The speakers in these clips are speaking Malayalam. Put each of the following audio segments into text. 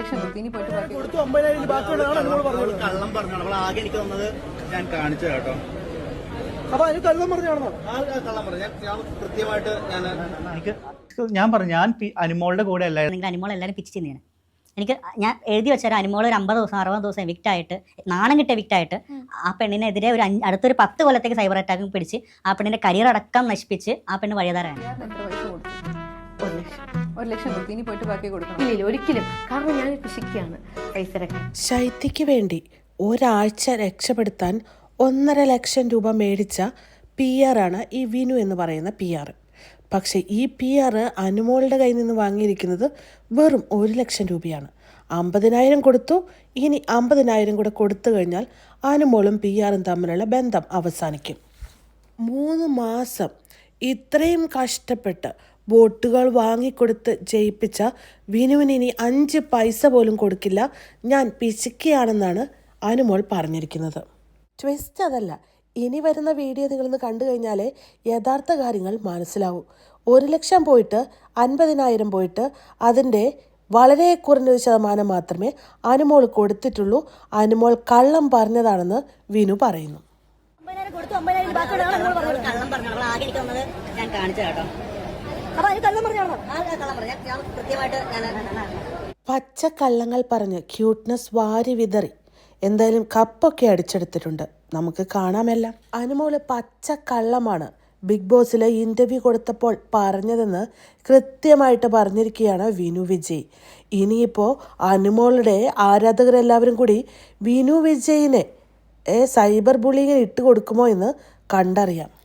ലക്ഷം കൊടുത്തു ഇനി പോയിട്ട് ബാക്കി കൊടുത്തു അമ്പതിനായിരം ബാക്കിയുള്ളതാണ് നമ്മൾ പറഞ്ഞത്. കള്ളം പറഞ്ഞു നമ്മൾ ആകെ എനിക്ക് തന്നത് ഞാൻ കാണിച്ചു കേട്ടോ. അപ്പൊ അതിന് കള്ളം പറഞ്ഞാണോ കള്ളം പറഞ്ഞു. ഞാൻ കൃത്യമായിട്ട് ഞാൻ എനിക്ക് ഞാൻ പറഞ്ഞു ഞാൻ അനുമോളുടെ കൂടെ അല്ലായിരുന്നു. നിങ്ങൾ അനിമോൾ എല്ലാവരും പിച്ച് ചെയ്യുന്നതാണ് എനിക്ക് ഞാൻ എഴുതി വെച്ചാൽ അനുമോൾ അനിമോൾ ഒരു അമ്പത് ദിവസം അറുപത് ദിവസം എവിക്റ്റ് ആയിട്ട് നാണം കിട്ടിയ എവിക്റ്റ് ആയിട്ട് ആ പെണ്ണിനെതിരെ ഒരു അടുത്തൊരു പത്ത് കൊല്ലത്തേക്ക് സൈബർ അറ്റാക്കും പിടിച്ച് ആ പെണ്ണിന്റെ കരിയർ അടക്കം നശിപ്പിച്ച് ആ പെണ്ണ് വഴിതാരാണ് ഒരു ലക്ഷം കൊടുത്തു ഇനി പോയിട്ട് ബാക്കി കൊടുക്കണം. ഇല്ല ഒരിക്കലും. കാരണം ഞാൻ കൃഷിക്കാണ് പൈസ ഇറക്കാൻ ശൈത്യയ്ക്ക് വേണ്ടി ഒരാഴ്ച രക്ഷപ്പെടുത്താൻ ഒന്നര ലക്ഷം രൂപ മേടിച്ച പി ആർ ആണ് ഈ വിനു എന്ന് പറയുന്ന പി ആർ പക്ഷേ ഈ പി ആർ അനുമോളുടെ കയ്യിൽ നിന്ന് വാങ്ങിയിരിക്കുന്നത് വെറും ഒരു ലക്ഷം രൂപയാണ്. അമ്പതിനായിരം കൊടുത്തു. ഇനി അമ്പതിനായിരം കൂടെ കൊടുത്തു കഴിഞ്ഞാൽ അനുമോളും പി ആറും തമ്മിലുള്ള ബന്ധം അവസാനിക്കും. മൂന്ന് മാസം ഇത്രയും കഷ്ടപ്പെട്ട് വോട്ടുകൾ വാങ്ങിക്കൊടുത്ത് ജയിപ്പിച്ച വിനുവിന് ഇനി അഞ്ച് പൈസ പോലും കൊടുക്കില്ല. ഞാൻ പിശുക്കിയാണെന്നാണ് അനുമോൾ പറഞ്ഞിരിക്കുന്നത്. ട്വിസ്റ്റ് അതല്ല. ഇനി വരുന്ന വീഡിയോ നിങ്ങളൊന്ന് കണ്ടു കഴിഞ്ഞാലേ യഥാർത്ഥ കാര്യങ്ങൾ മനസ്സിലാവൂ. ഒരു ലക്ഷം പോയിട്ട് അൻപതിനായിരം പോയിട്ട് അതിന്റെ വളരെ കുറഞ്ഞൊരു ശതമാനം മാത്രമേ അനുമോൾ കൊടുത്തിട്ടുള്ളൂ. അനുമോൾ കള്ളം പറഞ്ഞതാണെന്ന് വിനു പറയുന്നു. കൊടുത്തു കള്ളം പറഞ്ഞു ഞാൻ കാണിച്ചു കേട്ടോ കള്ളങ്ങൾ ഞാൻ ഞാൻ പച്ചക്കള്ളങ്ങൾ പറഞ്ഞ്. ക്യൂട്ട്നെസ് വാരി വിതറി. എന്തായാലും കപ്പൊക്കെ അടിച്ചെടുത്തിട്ടുണ്ട്. നമുക്ക് കാണാമെല്ലാം. അനുമോൾ പച്ചക്കള്ളമാണ് ബിഗ് ബോസിൽ ഇന്റർവ്യൂ കൊടുത്തപ്പോൾ പറഞ്ഞതെന്ന് കൃത്യമായിട്ട് പറഞ്ഞിരിക്കുകയാണ് വിനു വിജയ്. ഇനിയിപ്പോൾ അനുമോളുടെ ആരാധകരെല്ലാവരും കൂടി വിനു വിജയിനെ സൈബർ ബുള്ളിങ്ങിന് ഇട്ട് കൊടുക്കുമോ എന്ന് കണ്ടറിയാം.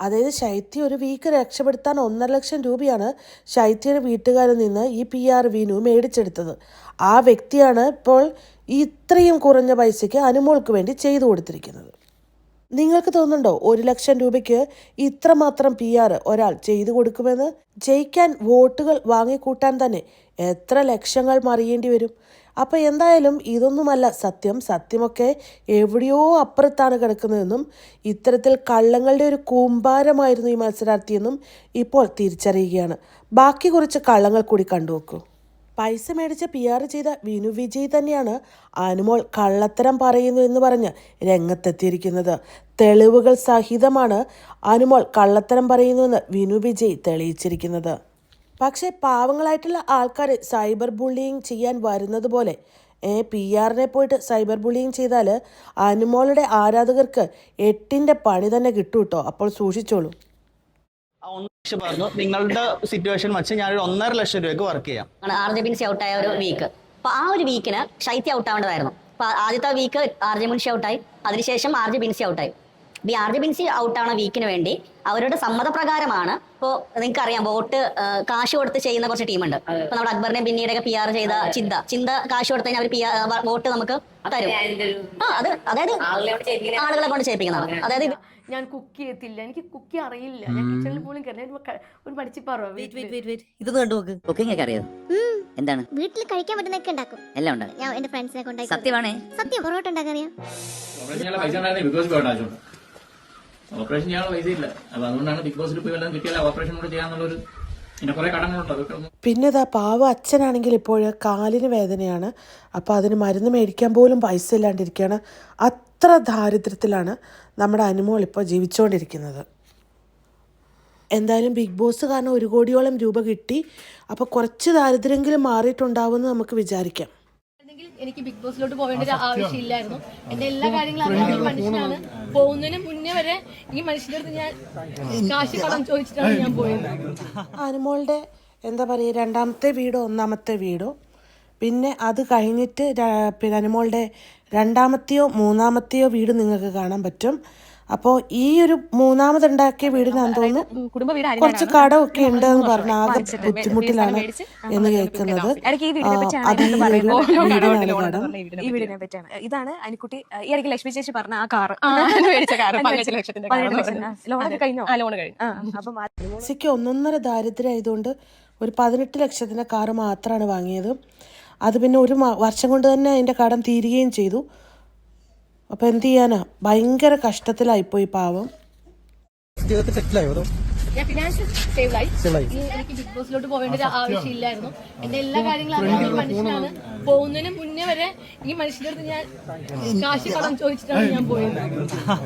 അതായത് ശൈത്യ ഒരു വീക്ക് രക്ഷപ്പെടുത്താൻ ഒന്നര ലക്ഷം രൂപയാണ് ശൈത്യയുടെ വീട്ടുകാരിൽ നിന്ന് ഈ പി ആർ വിനു മേടിച്ചെടുത്തത്. ആ വ്യക്തിയാണ് ഇപ്പോൾ ഇത്രയും കുറഞ്ഞ പൈസയ്ക്ക് അനുമോൾക്ക് വേണ്ടി ചെയ്തു കൊടുത്തിരിക്കുന്നത്. നിങ്ങൾക്ക് തോന്നുന്നുണ്ടോ ഒരു ലക്ഷം രൂപയ്ക്ക് ഇത്രമാത്രം പി ആർ ഒരാൾ ചെയ്തു കൊടുക്കുമെന്ന്? ജയിക്കാൻ വോട്ടുകൾ വാങ്ങിക്കൂട്ടാൻ തന്നെ എത്ര ലക്ഷങ്ങൾ മറിയേണ്ടി വരും? അപ്പോൾ എന്തായാലും ഇതൊന്നുമല്ല സത്യം. സത്യമൊക്കെ എവിടെയോ അപ്പുറത്താണ് കിടക്കുന്നതെന്നും ഇത്തരത്തിൽ കള്ളങ്ങളുടെ ഒരു കൂമ്പാരമായിരുന്നു ഈ മത്സരാർത്ഥിയെന്നും ഇപ്പോൾ തിരിച്ചറിയുകയാണ്. ബാക്കി കുറച്ച് കള്ളങ്ങൾ കൂടി കണ്ടുവെക്കൂ പൈസ മേടിച്ച് പി ആർ ചെയ്ത വിനു വിജയ് തന്നെയാണ് അനുമോൾ കള്ളത്തരം പറയുന്നു എന്ന് പറഞ്ഞ് രംഗത്തെത്തിയിരിക്കുന്നത്. തെളിവുകൾ സഹിതമാണ് അനുമോൾ കള്ളത്തരം പറയുന്നുവെന്ന് വിനു വിജയ് തെളിയിച്ചിരിക്കുന്നത്. പക്ഷേ പാവങ്ങളായിട്ടുള്ള ആൾക്കാർ സൈബർ ബുള്ളിയിങ് ചെയ്യാൻ വരുന്നത് പോലെ ഏ പി ആറിനെ പോയിട്ട് സൈബർ ബുള്ളിയിങ് ചെയ്താൽ അനുമോളുടെ ആരാധകർക്ക് എട്ടിന്റെ പണി തന്നെ കിട്ടും കേട്ടോ അപ്പോൾ സൂക്ഷിച്ചോളൂ. പറഞ്ഞു. നിങ്ങളുടെ സിറ്റുവേഷൻ വെച്ച് ഞാനൊരു ഒന്നര ലക്ഷം രൂപയ്ക്ക് വർക്ക് ചെയ്യാം. ആർ ജെ പിൻസി ഔട്ടായ ഒരു വീക്ക് അപ്പൊ ആ ഒരു വീക്കിന് ശൈത്യ ഔട്ട് ആവേണ്ടതായിരുന്നു. അപ്പൊ ആദ്യത്തെ വീക്ക് ആർ ജെ മുൻഷി ഔട്ടായി അതിനുശേഷം ആർ ജെ ബിൻസി ഔട്ടായി അപ്പൊ ആർജിബിൻസി ആർ ജെ ബിൻസി ഔട്ടാവണ വീക്കിന് വേണ്ടി. അവരുടെ സമ്മതപ്രകാരമാണ്. ഇപ്പോ നിങ്ങൾക്ക് അറിയാം വോട്ട് കാശ് കൊടുത്ത് ചെയ്യുന്ന കുറച്ച് ടീമുണ്ട് ഇപ്പൊ നമ്മുടെ അക്ബറിനെ പിന്നീടൊക്കെ പി ആർ ചെയ്ത ചിന്ത. ചിന്ത കാശ് കൊടുത്ത് കഴിഞ്ഞാൽ അവർ പി വോട്ട് നമുക്ക് തരും. ആ അത് അതായത് ആളുകളെ കൊണ്ട് ചെയ്യിപ്പിക്കുന്നതാണ്. അതായത് ഞാൻ കുക്ക് ചെയ്യത്തില്ല. എനിക്ക് കുക്ക് അറിയില്ല. ഞാൻ കിച്ചണിൽ പോലും ഒരു പഠിച്ചിപ്പാറോ ഇത് കണ്ടു നോക്ക്. കുക്കിംഗ് ഒക്കെ അറിയോ? എന്താണ്? വീട്ടിൽ കഴിക്കാൻ പറ്റുന്നൊക്കെ ഉണ്ടാക്കും. എല്ലാം ഉണ്ടാകും ഞാൻ എന്റെ ഫ്രണ്ട്സിനെ കൊണ്ടായി സത്യമാണേ. സത്യം പൊറോട്ട ഉണ്ടാക്കാൻ അറിയാം. ഓപ്പറേഷൻ ചെയ്യാനുള്ള പൈസ ഇല്ല. അപ്പൊ അതുകൊണ്ടാണ് ബിഗ് ബോസിൽ പോയി വല്ലതും കിട്ടിയാൽ ഓപ്പറേഷൻ കൂടെ ചെയ്യാന്നുള്ളൊരു പിന്നെ കുറെ ഇതാ പാവ അച്ഛനാണെങ്കിൽ ഇപ്പോൾ കാലിന് വേദനയാണ്. അപ്പോൾ അതിന് മരുന്ന് മേടിക്കാൻ പോലും പൈസ ഇല്ലാണ്ടിരിക്കുകയാണ്. അത്ര ദാരിദ്ര്യത്തിലാണ് നമ്മുടെ അനുമോൾ ഇപ്പോൾ ജീവിച്ചുകൊണ്ടിരിക്കുന്നത്. എന്തായാലും ബിഗ് ബോസ് കാരണം ഒരു കോടിയോളം രൂപ കിട്ടി. അപ്പോൾ കുറച്ച് ദാരിദ്ര്യമെങ്കിലും മാറിയിട്ടുണ്ടാവുമെന്ന് നമുക്ക് വിചാരിക്കാം. എനിക്ക് ബിഗ് ബോസിലോട്ട് പോകേണ്ട ഒരു ആവശ്യമില്ലായിരുന്നു. എന്റെ എല്ലാ കാര്യങ്ങളും അറിയാൻ ഈ മനുഷ്യനാണ്. പോകുന്നതിന് മുന്നേ വരെ ഈ മനുഷ്യന്റെ അടുത്ത് ഞാൻ കാശ് കടം ചോദിച്ചിട്ടാണ് ഞാൻ പോയത്. അനുമോളുടെ എന്താ പറയുക രണ്ടാമത്തെ വീടോ ഒന്നാമത്തെ വീടോ? പിന്നെ അത് കഴിഞ്ഞിട്ട് പിന്നെ അനുമോളുടെ രണ്ടാമത്തെയോ മൂന്നാമത്തെയോ വീട് നിങ്ങൾക്ക് കാണാൻ പറ്റും. അപ്പോൾ ഈ ഒരു മൂന്നാമതുണ്ടാക്കിയ വീടിനാന്ന് തോന്നുന്നു കുറച്ച് കടമൊക്കെ ഉണ്ട് എന്ന് പറഞ്ഞ ആകെ ബുദ്ധിമുട്ടിലാണ് എന്ന് കേൾക്കുന്നത്. ഇതാണ് അനിക്കുട്ടി ഈ ഇടയ്ക്ക് ലക്ഷ്മി ചേച്ചി പറഞ്ഞ ആ കാർ കാർ അപ്പം സിക്ക് ഒന്നൊന്നര ദാരിദ്ര്യം ആയതുകൊണ്ട് ഒരു പതിനെട്ട് ലക്ഷത്തിന്റെ കാറ് മാത്രമാണ് വാങ്ങിയത്. അത് പിന്നെ ഒരു വർഷം കൊണ്ട് തന്നെ അതിന്റെ കടം തീരുകയും ചെയ്തു. അപ്പോൾ എന്ത് ചെയ്യാനാ? ഭയങ്കര കഷ്ടത്തിലായിപ്പോയി പാവം. ജീവിതത്തിൽ സെറ്റിലായോ അതോ? ഞാൻ ഫിനാൻഷ്യൽ സ്റ്റേബിളായി ആയി. എനിക്ക് ബിഗ് ബോസിലോട്ട് പോകേണ്ട ഒരു ആവശ്യമില്ലായിരുന്നു. എന്റെ എല്ലാ കാര്യങ്ങളും അറിയുന്ന ഒരു മനുഷ്യനാണ്. പോകുന്നതിന് മുന്നേ വരെ ഈ മനുഷ്യന്റെ അടുത്ത് ഞാൻ കാശി കടം ചോദിച്ചിട്ടാണ് ഞാൻ പോയത്.